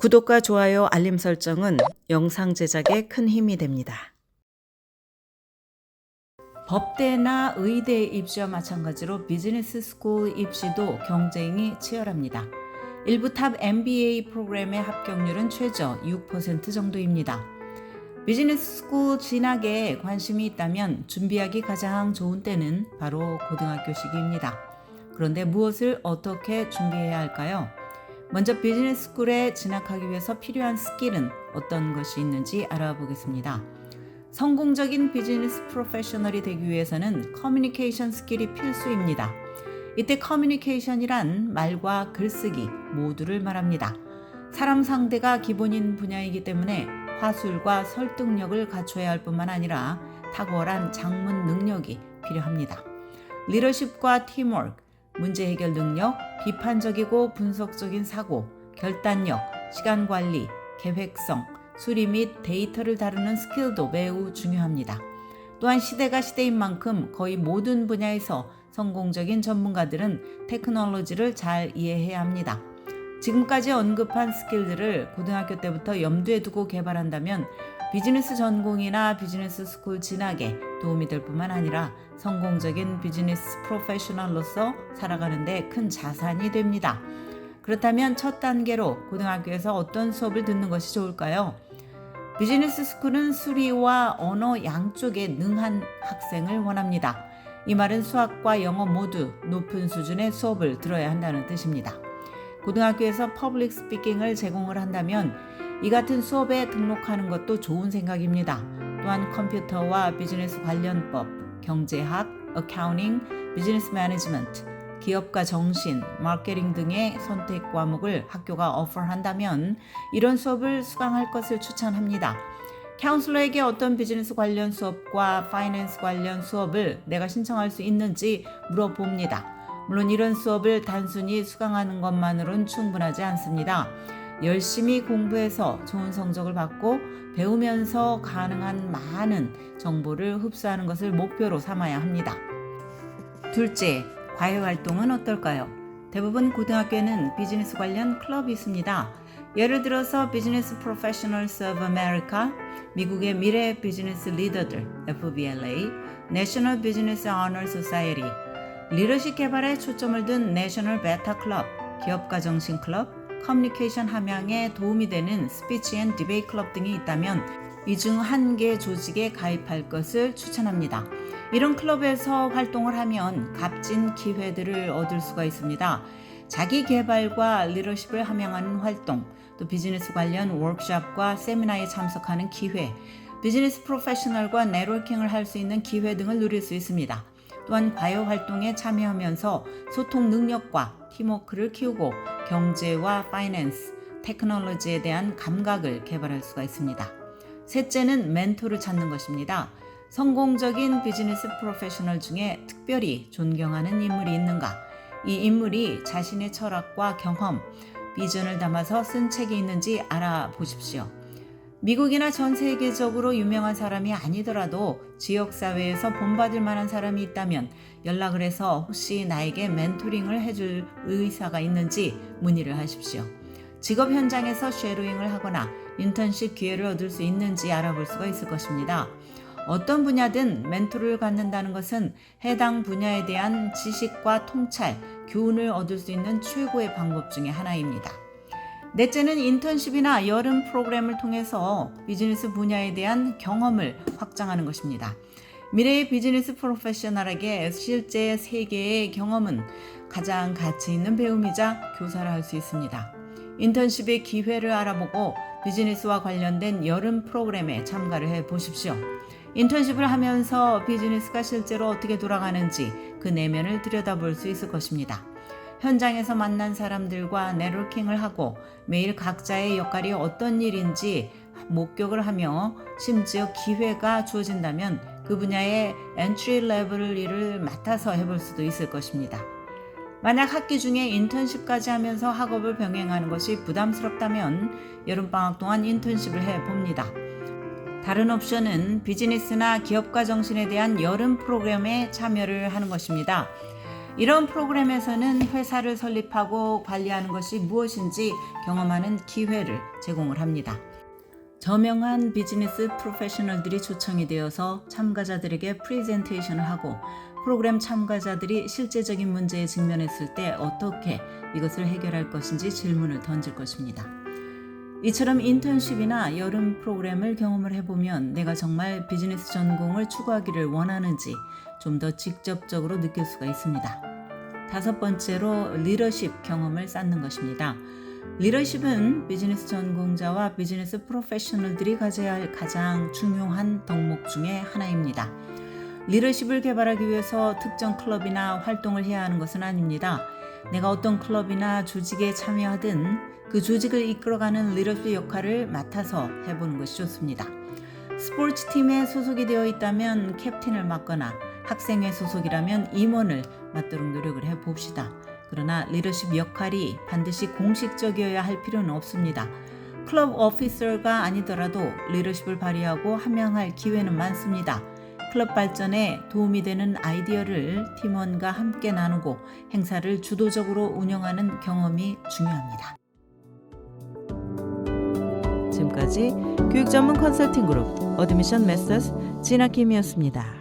구독과 좋아요, 알림 설정은 영상 제작에 큰 힘이 됩니다. 법대나 의대 입시와 마찬가지로 비즈니스 스쿨 입시도 경쟁이 치열합니다. 일부 탑 MBA 프로그램의 합격률은 최저 6% 정도입니다. 비즈니스 스쿨 진학에 관심이 있다면 준비하기 가장 좋은 때는 바로 고등학교 시기입니다. 그런데 무엇을 어떻게 준비해야 할까요? 먼저 비즈니스 스쿨에 진학하기 위해서 필요한 스킬은 어떤 것이 있는지 알아보겠습니다. 성공적인 비즈니스 프로페셔널이 되기 위해서는 커뮤니케이션 스킬이 필수입니다. 이때 커뮤니케이션이란 말과 글쓰기 모두를 말합니다. 사람 상대가 기본인 분야이기 때문에 화술과 설득력을 갖춰야 할 뿐만 아니라 탁월한 장문 능력이 필요합니다. 리더십과 팀워크, 문제 해결 능력, 비판적이고 분석적인 사고, 결단력, 시간 관리, 계획성, 수리 및 데이터를 다루는 스킬도 매우 중요합니다. 또한 시대가 시대인 만큼 거의 모든 분야에서 성공적인 전문가들은 테크놀로지를 잘 이해해야 합니다. 지금까지 언급한 스킬들을 고등학교 때부터 염두에 두고 개발한다면 비즈니스 전공이나 비즈니스 스쿨 진학에 도움이 될 뿐만 아니라 성공적인 비즈니스 프로페셔널로서 살아가는데 큰 자산이 됩니다. 그렇다면 첫 단계로 고등학교에서 어떤 수업을 듣는 것이 좋을까요? 비즈니스 스쿨은 수리와 언어 양쪽에 능한 학생을 원합니다. 이 말은 수학과 영어 모두 높은 수준의 수업을 들어야 한다는 뜻입니다. 고등학교에서 퍼블릭 스피킹을 제공을 한다면 이 같은 수업에 등록하는 것도 좋은 생각입니다. 또한 컴퓨터와 비즈니스 관련법, 경제학, 어카운팅, 비즈니스 매니지먼트, 기업가 정신, 마케팅 등의 선택 과목을 학교가 오퍼한다면 이런 수업을 수강할 것을 추천합니다. 카운슬러에게 어떤 비즈니스 관련 수업과 파이낸스 관련 수업을 내가 신청할 수 있는지 물어봅니다. 물론 이런 수업을 단순히 수강하는 것만으로는 충분하지 않습니다. 열심히 공부해서 좋은 성적을 받고 배우면서 가능한 많은 정보를 흡수하는 것을 목표로 삼아야 합니다. 둘째, 과외 활동은 어떨까요? 대부분 고등학교에는 비즈니스 관련 클럽이 있습니다. 예를 들어서 비즈니스 프로페셔널스 오브 아메리카, 미국의 미래 비즈니스 리더들 FBLA, 내셔널 비즈니스 어너 소사이티, 리더십 개발에 초점을 둔 내셔널 베타 클럽, 기업가 정신 클럽, 커뮤니케이션 함양에 도움이 되는 스피치 앤 디베이 클럽 등이 있다면 이 중 한 개 조직에 가입할 것을 추천합니다. 이런 클럽에서 활동을 하면 값진 기회들을 얻을 수가 있습니다. 자기 개발과 리더십을 함양하는 활동, 또 비즈니스 관련 워크숍과 세미나에 참석하는 기회, 비즈니스 프로페셔널과 네트워킹을 할 수 있는 기회 등을 누릴 수 있습니다. 또한 과외 활동에 참여하면서 소통 능력과 팀워크를 키우고 경제와 파이낸스, 테크놀로지에 대한 감각을 개발할 수가 있습니다. 셋째는 멘토를 찾는 것입니다. 성공적인 비즈니스 프로페셔널 중에 특별히 존경하는 인물이 있는가? 이 인물이 자신의 철학과 경험, 비전을 담아서 쓴 책이 있는지 알아보십시오. 미국이나 전 세계적으로 유명한 사람이 아니더라도 지역사회에서 본받을 만한 사람이 있다면 연락을 해서 혹시 나에게 멘토링을 해줄 의사가 있는지 문의를 하십시오. 직업 현장에서 쉐도잉을 하거나 인턴십 기회를 얻을 수 있는지 알아볼 수가 있을 것입니다. 어떤 분야든 멘토를 갖는다는 것은 해당 분야에 대한 지식과 통찰, 교훈을 얻을 수 있는 최고의 방법 중의 하나입니다. 넷째는 인턴십이나 여름 프로그램을 통해서 비즈니스 분야에 대한 경험을 확장하는 것입니다. 미래의 비즈니스 프로페셔널에게 실제 세계의 경험은 가장 가치 있는 배움이자 교사를 할 수 있습니다. 인턴십의 기회를 알아보고 비즈니스와 관련된 여름 프로그램에 참가를 해 보십시오. 인턴십을 하면서 비즈니스가 실제로 어떻게 돌아가는지 그 내면을 들여다볼 수 있을 것입니다. 현장에서 만난 사람들과 네트워킹을 하고 매일 각자의 역할이 어떤 일인지 목격을 하며 심지어 기회가 주어진다면 그 분야의 엔트리 레벨 일을 맡아서 해볼 수도 있을 것입니다. 만약 학기 중에 인턴십까지 하면서 학업을 병행하는 것이 부담스럽다면 여름방학 동안 인턴십을 해 봅니다. 다른 옵션은 비즈니스나 기업가 정신에 대한 여름 프로그램에 참여를 하는 것입니다. 이런 프로그램에서는 회사를 설립하고 관리하는 것이 무엇인지 경험하는 기회를 제공을 합니다. 저명한 비즈니스 프로페셔널들이 초청이 되어서 참가자들에게 프레젠테이션을 하고 프로그램 참가자들이 실제적인 문제에 직면했을 때 어떻게 이것을 해결할 것인지 질문을 던질 것입니다. 이처럼 인턴십이나 여름 프로그램을 경험을 해보면 내가 정말 비즈니스 전공을 추구하기를 원하는지 좀 더 직접적으로 느낄 수가 있습니다. 다섯 번째로 리더십 경험을 쌓는 것입니다. 리더십은 비즈니스 전공자와 비즈니스 프로페셔널들이 가져야 할 가장 중요한 덕목 중의 하나입니다. 리더십을 개발하기 위해서 특정 클럽이나 활동을 해야 하는 것은 아닙니다. 내가 어떤 클럽이나 조직에 참여하든 그 조직을 이끌어가는 리더십 역할을 맡아서 해보는 것이 좋습니다. 스포츠 팀에 소속이 되어 있다면 캡틴을 맡거나 학생회 소속이라면 임원을 맡도록 노력을 해 봅시다. 그러나 리더십 역할이 반드시 공식적이어야 할 필요는 없습니다. 클럽 오피서가 아니더라도 리더십을 발휘하고 함양할 기회는 많습니다. 클럽 발전에 도움이 되는 아이디어를 팀원과 함께 나누고 행사를 주도적으로 운영하는 경험이 중요합니다. 지금까지 교육 전문 컨설팅 그룹 어드미션 메서스 진아킴이었습니다.